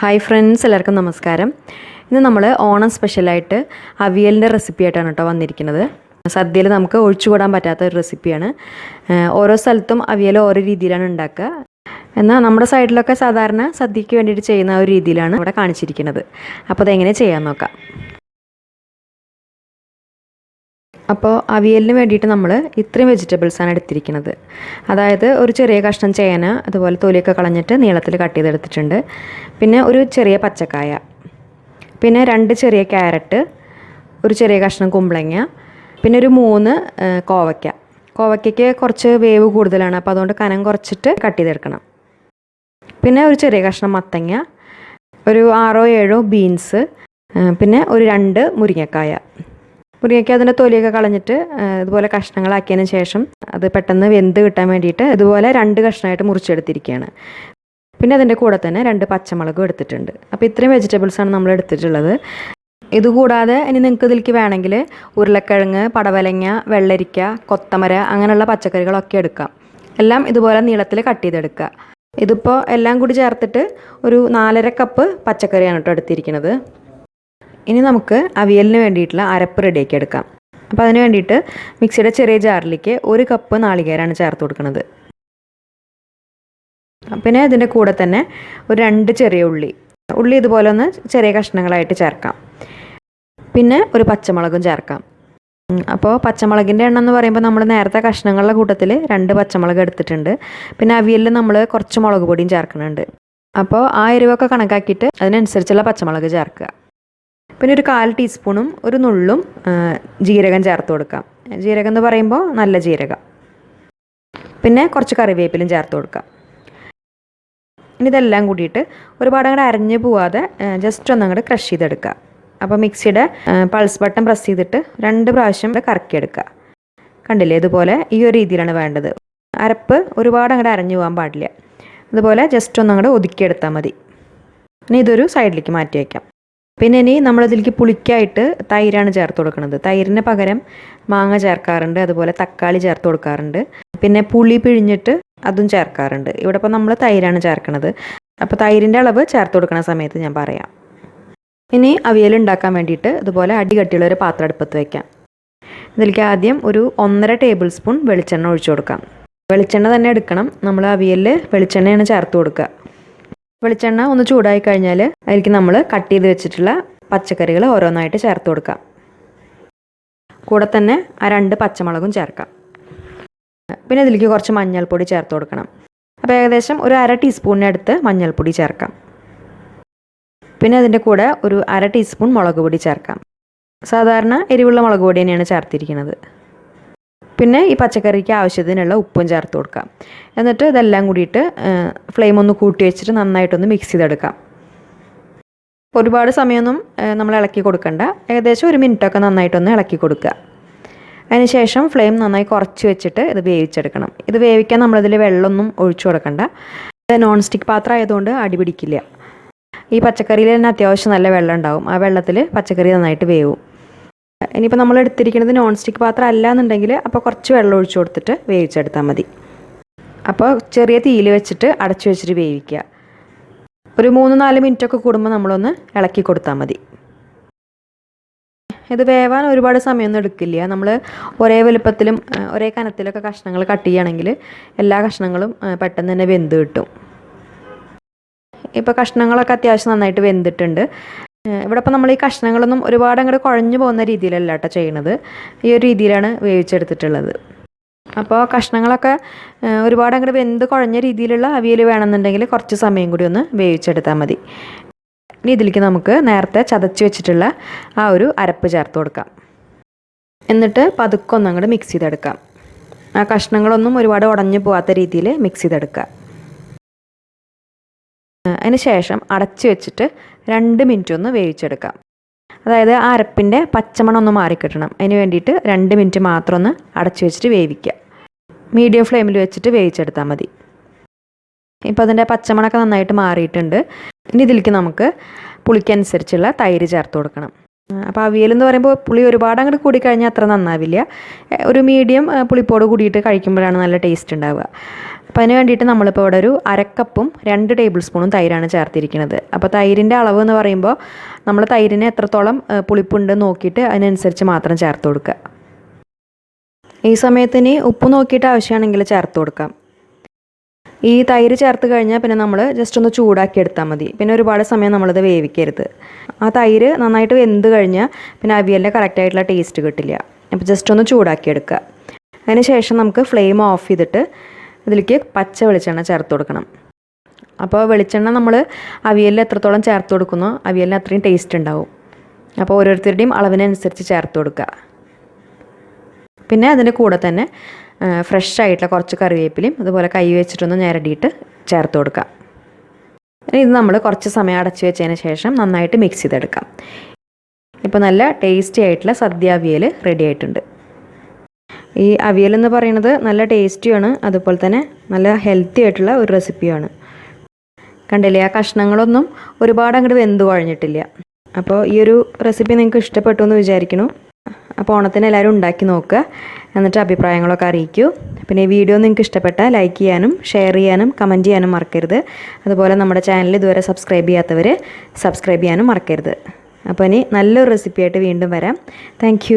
Hi friends എല്ലാവർക്കും നമസ്കാരം. ഇന്ന് നമ്മൾ ഓണം സ്പെഷ്യലായിട്ട് അവിയലിന്റെ റെസിപ്പി ആയിട്ടാണ് കേട്ടോ വന്നിരിക്കുന്നത്. സദ്യയിൽ നമുക്ക് ഒഴിച്ചുകൂടാൻ പറ്റാത്ത ഒരു റെസിപ്പിയാണ് ഓരോ സ്ഥലത്തും അവിയൽ ഓരോ രീതിയിലാണ് ഉണ്ടാക്കുക. എന്നാൽ നമ്മുടെ സൈഡിലൊക്കെ സാധാരണ സദ്യയ്ക്ക് വേണ്ടിയിട്ട് ചെയ്യുന്ന ഒരു രീതിയിലാണ് ഇവിടെ കാണിച്ചിരിക്കുന്നത്. അപ്പോൾ അതെങ്ങനെ ചെയ്യാൻ നോക്കാം. അപ്പോൾ അവിയലിന് വേണ്ടിയിട്ട് നമ്മൾ ഇത്രയും വെജിറ്റബിൾസാണ് എടുത്തിരിക്കുന്നത്. അതായത് ഒരു ചെറിയ കഷ്ണം ചേന അതുപോലെ തൊലിയൊക്കെ കളഞ്ഞിട്ട് നീളത്തിൽ കട്ട് ചെയ്തെടുത്തിട്ടുണ്ട്. പിന്നെ ഒരു ചെറിയ പച്ചക്കായ. പിന്നെ രണ്ട് ചെറിയ ക്യാരറ്റ് ഒരു ചെറിയ കഷ്ണം കുമ്പളങ്ങ പിന്നെ ഒരു മൂന്ന് കോവയ്ക്ക. കോവയ്ക്കയ്ക്ക് കുറച്ച് വേവ് കൂടുതലാണ് അപ്പോൾ അതുകൊണ്ട് കനം കുറച്ചിട്ട് കട്ട് ചെയ്തെടുക്കണം. പിന്നെ ഒരു ചെറിയ കഷ്ണം മത്തങ്ങ ഒരു ആറോ ഏഴോ ബീൻസ് പിന്നെ ഒരു രണ്ട് മുരിങ്ങക്കായ. മുരിങ്ങയ്ക്ക് അതിന്റെ തൊലിയൊക്കെ കളഞ്ഞിട്ട് ഇതുപോലെ കഷ്ണങ്ങളാക്കിയതിന് ശേഷം അത് പെട്ടെന്ന് വെന്ത് കിട്ടാൻ വേണ്ടിയിട്ട് ഇതുപോലെ രണ്ട് കഷ്ണമായിട്ട് മുറിച്ചെടുത്തിരിക്കുകയാണ്. പിന്നെ അതിന്റെ കൂടെ തന്നെ രണ്ട് പച്ചമുളകും എടുത്തിട്ടുണ്ട്. അപ്പോൾ ഇത്രയും വെജിറ്റബിൾസാണ് നമ്മൾ എടുത്തിട്ടുള്ളത്. ഇതുകൂടാതെ ഇനി നിങ്ങൾക്ക് ഇതിലേക്ക് വേണമെങ്കിൽ ഉരുളക്കിഴങ്ങ് പടവലങ്ങ വെള്ളരിക്ക കൊത്തമര അങ്ങനെയുള്ള പച്ചക്കറികളൊക്കെ എടുക്കാം. എല്ലാം ഇതുപോലെ നീളത്തിൽ കട്ട് ചെയ്തെടുക്കുക. ഇതിപ്പോൾ എല്ലാം കൂടി ചേർത്തിട്ട് ഒരു നാലര കപ്പ് പച്ചക്കറിയാണ് കേട്ടോ എടുത്തിരിക്കുന്നത്. ഇനി നമുക്ക് അവിയലിന് വേണ്ടിയിട്ടുള്ള അരപ്പ് റെഡിയാക്കി എടുക്കാം. അപ്പോൾ അതിന് വേണ്ടിയിട്ട് മിക്സിയുടെ ചെറിയ ജാറിലേക്ക് ഒരു കപ്പ് നാളികേരമാണ് ചേർത്ത് കൊടുക്കുന്നത്. പിന്നെ ഇതിന്റെ കൂടെ തന്നെ ഒരു രണ്ട് ചെറിയ ഉള്ളി. ഉള്ളി ഇതുപോലെ ഒന്ന് ചെറിയ കഷ്ണങ്ങളായിട്ട് ചേർക്കാം. പിന്നെ ഒരു പച്ചമുളകും ചേർക്കാം. അപ്പോൾ പച്ചമുളകിന്റെ എണ്ണം എന്ന് പറയുമ്പോൾ നമ്മൾ നേരത്തെ കഷ്ണങ്ങളുടെ കൂട്ടത്തിൽ രണ്ട് പച്ചമുളക് എടുത്തിട്ടുണ്ട്. പിന്നെ അവിയലിൽ നമ്മൾ കുറച്ച് മുളക് പൊടിയും ചേർക്കുന്നുണ്ട്. അപ്പോൾ ആ എരിവൊക്കെ കണക്കാക്കിയിട്ട് അതിനനുസരിച്ചുള്ള പച്ചമുളക് ചേർക്കുക. പിന്നെ ഒരു കാൽ ടീസ്പൂണും ഒരു നുള്ളും ജീരകം ചേർത്ത് കൊടുക്കാം. ജീരകം എന്ന് പറയുമ്പോൾ നല്ല ജീരകം. പിന്നെ കുറച്ച് കറിവേപ്പിലും ചേർത്ത് കൊടുക്കാം. ഇനി ഇതെല്ലാം കൂടിയിട്ട് ഒരുപാട് അങ്ങോട്ട് അരഞ്ഞു പോവാതെ ജസ്റ്റ് ഒന്ന് അങ്ങോട്ട് ക്രഷ് ചെയ്തെടുക്കുക. അപ്പോൾ മിക്സിയുടെ പൾസ് ബട്ടൺ പ്രസ് ചെയ്തിട്ട് രണ്ട് പ്രാവശ്യം കറക്കിയെടുക്കുക. കണ്ടില്ലേ? ഇതുപോലെ ഈ ഒരു രീതിയിലാണ് വേണ്ടത്. അരപ്പ് ഒരുപാട് അങ്ങോട്ട് അരഞ്ഞു പോകാൻ പാടില്ല. അതുപോലെ ജസ്റ്റ് ഒന്ന് അങ്ങോട്ട് ഒതുക്കിയെടുത്താൽ മതി. ഇനി ഇതൊരു സൈഡിലേക്ക് മാറ്റി വയ്ക്കാം. പിന്നെ ഇനി നമ്മളതിലേക്ക് പുളിക്കായിട്ട് തൈരാണ് ചേർത്ത് കൊടുക്കുന്നത് തൈരിന് പകരം മാങ്ങ ചേർക്കാറുണ്ട് അതുപോലെ തക്കാളി ചേർത്ത് കൊടുക്കാറുണ്ട്. പിന്നെ പുളി പിഴിഞ്ഞിട്ട് അതും ചേർക്കാറുണ്ട്. ഇവിടെ ഇപ്പോൾ നമ്മൾ തൈരാണ് ചേർക്കുന്നത് അപ്പോൾ തൈരിന്റെ അളവ് ചേർത്ത് കൊടുക്കുന്ന സമയത്ത് ഞാൻ പറയാം. ഇനി അവിയൽ ഉണ്ടാക്കാൻ വേണ്ടിയിട്ട് അതുപോലെ അടി കട്ടിയുള്ള ഒരു പാത്രം അടുപ്പത്ത് വയ്ക്കാം ഇതിലേക്ക് ആദ്യം ഒരു ഒന്നര ടേബിൾ സ്പൂൺ വെളിച്ചെണ്ണ ഒഴിച്ചു കൊടുക്കാം. വെളിച്ചെണ്ണ തന്നെ എടുക്കണം. നമ്മൾ അവിയലിൽ വെളിച്ചെണ്ണയാണ് ചേർത്ത് കൊടുക്കുക. വെളിച്ചെണ്ണ ഒന്ന് ചൂടായി കഴിഞ്ഞാൽ അതിലേക്ക് നമ്മൾ കട്ട് ചെയ്ത് വെച്ചിട്ടുള്ള പച്ചക്കറികൾ ഓരോന്നായിട്ട് ചേർത്ത് കൊടുക്കാം. കൂടെ തന്നെ ആ രണ്ട് പച്ചമുളകും ചേർക്കാം. പിന്നെ ഇതിലേക്ക് കുറച്ച് മഞ്ഞൾപ്പൊടി ചേർത്ത് കൊടുക്കണം. അപ്പോൾ ഏകദേശം ഒരു അര ടീസ്പൂണിനടുത്ത് മഞ്ഞൾപ്പൊടി ചേർക്കാം. പിന്നെ അതിന്റെ കൂടെ ഒരു അര ടീസ്പൂൺ മുളക് പൊടി ചേർക്കാം. സാധാരണ എരിവുള്ള മുളക് പൊടി തന്നെയാണ് ചേർത്തിരിക്കുന്നത്. പിന്നെ ഈ പച്ചക്കറിക്ക് ആവശ്യത്തിനുള്ള ഉപ്പും ചേർത്ത് കൊടുക്കാം. എന്നിട്ട് ഇതെല്ലാം കൂടിയിട്ട് ഫ്ലെയിം ഒന്ന് കൂട്ടി വെച്ചിട്ട് നന്നായിട്ടൊന്ന് മിക്സ് ചെയ്തെടുക്കാം. ഒരുപാട് സമയമൊന്നും നമ്മൾ ഇളക്കി കൊടുക്കണ്ട. ഏകദേശം ഒരു മിനിറ്റൊക്കെ നന്നായിട്ടൊന്ന് ഇളക്കി കൊടുക്കുക. അതിനുശേഷം ഫ്ലെയിം നന്നായി കുറച്ച് വെച്ചിട്ട് ഇത് വേവിച്ചെടുക്കണം. ഇത് വേവിക്കാൻ നമ്മളിതിൽ വെള്ളമൊന്നും ഒഴിച്ചു കൊടുക്കണ്ട. ഇത് നോൺ സ്റ്റിക്ക് പാത്രം ആയതുകൊണ്ട് അടിപിടിക്കില്ല ഈ പച്ചക്കറിയിൽ തന്നെ അത്യാവശ്യം നല്ല വെള്ളം ഉണ്ടാവും. ആ വെള്ളത്തിൽ പച്ചക്കറി നന്നായിട്ട് വേവും. ഇനിയിപ്പോൾ നമ്മൾ എടുത്തിരിക്കുന്നത് നോൺ സ്റ്റിക്ക് പാത്രം അല്ല എന്നുണ്ടെങ്കിൽ അപ്പോൾ കുറച്ച് വെള്ളം ഒഴിച്ചു കൊടുത്തിട്ട് വേവിച്ചെടുത്താൽ മതി. അപ്പോൾ ചെറിയ തീയിൽ വെച്ചിട്ട് അടച്ചു വെച്ചിട്ട് വേവിക്കുക. ഒരു മൂന്ന് നാല് മിനിറ്റ് ഒക്കെ കൂടുമ്പോൾ നമ്മളൊന്ന് ഇളക്കി കൊടുത്താൽ മതി. ഇത് വേവാൻ ഒരുപാട് സമയമൊന്നും എടുക്കില്ല. നമ്മൾ ഒരേ വലുപ്പത്തിലും ഒരേ കനത്തിലൊക്കെ കഷ്ണങ്ങൾ കട്ട് ചെയ്യുകയാണെങ്കിൽ എല്ലാ കഷ്ണങ്ങളും പെട്ടെന്ന് തന്നെ വെന്ത് കിട്ടും. ഇപ്പോൾ കഷ്ണങ്ങളൊക്കെ അത്യാവശ്യം നന്നായിട്ട് വെന്തിട്ടുണ്ട്. ഇവിടെ ഇപ്പം നമ്മൾ ഈ കഷ്ണങ്ങളൊന്നും ഒരുപാട് അങ്ങോട്ട് കുഴഞ്ഞു പോകുന്ന രീതിയിലല്ല കേട്ടോ ചെയ്യണത്. ഈ ഒരു രീതിയിലാണ് വേവിച്ചെടുത്തിട്ടുള്ളത്. അപ്പോൾ കഷ്ണങ്ങളൊക്കെ ഒരുപാട് അങ്ങോട്ട് വെന്ത് കുഴഞ്ഞ രീതിയിലുള്ള അവിയൽ വേണമെന്നുണ്ടെങ്കിൽ കുറച്ച് സമയം കൂടി ഒന്ന് വേവിച്ചെടുത്താൽ മതി. ഇനി ഇതിലേക്ക് നമുക്ക് നേരത്തെ ചതച്ച് വെച്ചിട്ടുള്ള ആ ഒരു അരപ്പ് ചേർത്ത് കൊടുക്കാം. എന്നിട്ട് പതുക്കെ മിക്സ് ചെയ്തെടുക്കാം. ആ കഷ്ണങ്ങളൊന്നും ഒരുപാട് ഉടഞ്ഞു പോകാത്ത രീതിയിൽ മിക്സ് ചെയ്തെടുക്കുക. അതിന് ശേഷം അടച്ചു വെച്ചിട്ട് രണ്ട് മിനിറ്റ് ഒന്ന് വേവിച്ചെടുക്കാം. അതായത് ആ അരപ്പിന്റെ പച്ചമണം ഒന്ന് മാറിക്കിട്ടണം. അതിന് വേണ്ടിയിട്ട് രണ്ട് മിനിറ്റ് മാത്രം ഒന്ന് അടച്ചു വെച്ചിട്ട് വേവിക്കുക. മീഡിയം ഫ്ലെയിമിൽ വെച്ചിട്ട് വേവിച്ചെടുത്താൽ മതി. ഇപ്പോൾ അതിന്റെ പച്ചമണമൊക്കെ നന്നായിട്ട് മാറിയിട്ടുണ്ട്. ഇനി ഇതിലേക്ക് നമുക്ക് പുളിക്കനുസരിച്ചുള്ള തൈര് ചേർത്ത് കൊടുക്കണം. അപ്പോൾ അവിയൽ എന്ന് പറയുമ്പോൾ പുളി ഒരുപാട് അങ്ങോട്ട് കൂടിക്കഴിഞ്ഞാൽ അത്ര നന്നാവില്ല. ഒരു മീഡിയം പുളിപ്പോട് കൂടിയിട്ട് കഴിക്കുമ്പോഴാണ് നല്ല ടേസ്റ്റ് ഉണ്ടാവുക. അപ്പോൾ അതിന് വേണ്ടിയിട്ട് നമ്മളിപ്പോൾ ഇവിടെ ഒരു അരക്കപ്പും രണ്ട് ടേബിൾ സ്പൂണും തൈരാണ് ചേർത്തിരിക്കുന്നത്. അപ്പോൾ തൈരിന്റെ അളവ് എന്ന് പറയുമ്പോൾ നമ്മൾ തൈരിന് എത്രത്തോളം പുളിപ്പുണ്ട് നോക്കിയിട്ട് അതിനനുസരിച്ച് മാത്രം ചേർത്ത് കൊടുക്കുക ഈ സമയത്തിന് ഉപ്പ് നോക്കിയിട്ട് ആവശ്യമാണെങ്കിൽ ചേർത്ത് കൊടുക്കാം. ഈ തൈര് ചേർത്ത് കഴിഞ്ഞാൽ പിന്നെ നമ്മൾ ജസ്റ്റ് ഒന്ന് ചൂടാക്കി എടുത്താൽ മതി. പിന്നെ ഒരുപാട് സമയം നമ്മളിത് വേവിക്കരുത്. ആ തൈര് നന്നായിട്ട് വെന്ത് കഴിഞ്ഞാൽ പിന്നെ അവിയലിന്റെ കറക്റ്റായിട്ടുള്ള ടേസ്റ്റ് കിട്ടില്ല. അപ്പോൾ ജസ്റ്റ് ഒന്ന് ചൂടാക്കി എടുക്കുക അതിന് ശേഷം നമുക്ക് ഫ്ലെയിം ഓഫ് ചെയ്തിട്ട് ഇതിലേക്ക് പച്ച വെളിച്ചെണ്ണ ചേർത്ത് കൊടുക്കണം. അപ്പോൾ വെളിച്ചെണ്ണ നമ്മൾ അവിയലിൽ എത്രത്തോളം ചേർത്ത് കൊടുക്കുന്നു അവിയലിന് അത്രയും ടേസ്റ്റ് ഉണ്ടാവും. അപ്പോൾ ഓരോരുത്തരുടെയും അളവിനനുസരിച്ച് ചേർത്ത് കൊടുക്കുക. പിന്നെ അതിന്റെ കൂടെ തന്നെ ഫ്രഷ് ആയിട്ടുള്ള കുറച്ച് കറിവേപ്പിലയും അതുപോലെ കൈ വെച്ചിട്ടൊന്ന് ഞരടിയിട്ട് ചേർത്ത് കൊടുക്കുക. ഇത് നമ്മൾ കുറച്ച് സമയം അടച്ചു വെച്ചതിന് ശേഷം നന്നായിട്ട് മിക്സ് ചെയ്തെടുക്കാം. ഇപ്പോൾ നല്ല ടേസ്റ്റി ആയിട്ടുള്ള സദ്യ അവിയൽ റെഡി ആയിട്ടുണ്ട്. ഈ അവിയൽ എന്ന് പറയുന്നത് നല്ല ടേസ്റ്റിയാണ് അതുപോലെ തന്നെ നല്ല ഹെൽത്തി ആയിട്ടുള്ള ഒരു റെസിപ്പിയാണ് കണ്ടില്ലേ? ആ കഷ്ണങ്ങളൊന്നും ഒരുപാട് അങ്ങോട്ട് വെന്ത് കഴിഞ്ഞിട്ടില്ല അപ്പോൾ ഈ ഒരു റെസിപ്പി നിങ്ങൾക്ക് ഇഷ്ടപ്പെട്ടു എന്ന് വിചാരിക്കുന്നു. അപ്പോൾ ഓണത്തിന് എല്ലാവരും ഉണ്ടാക്കി നോക്കുക. എന്നിട്ട് അഭിപ്രായങ്ങളൊക്കെ അറിയിക്കൂ. പിന്നെ ഈ വീഡിയോ നിങ്ങൾക്ക് ഇഷ്ടപ്പെട്ട ലൈക്ക് ചെയ്യാനും ഷെയർ ചെയ്യാനും കമന്റ് ചെയ്യാനും മറക്കരുത്. അതുപോലെ നമ്മുടെ ചാനൽ ഇതുവരെ സബ്സ്ക്രൈബ് ചെയ്യാത്തവർ സബ്സ്ക്രൈബ് ചെയ്യാനും മറക്കരുത്. അപ്പോൾ ഇനി നല്ലൊരു റെസിപ്പിയായിട്ട് വീണ്ടും വരാം. താങ്ക്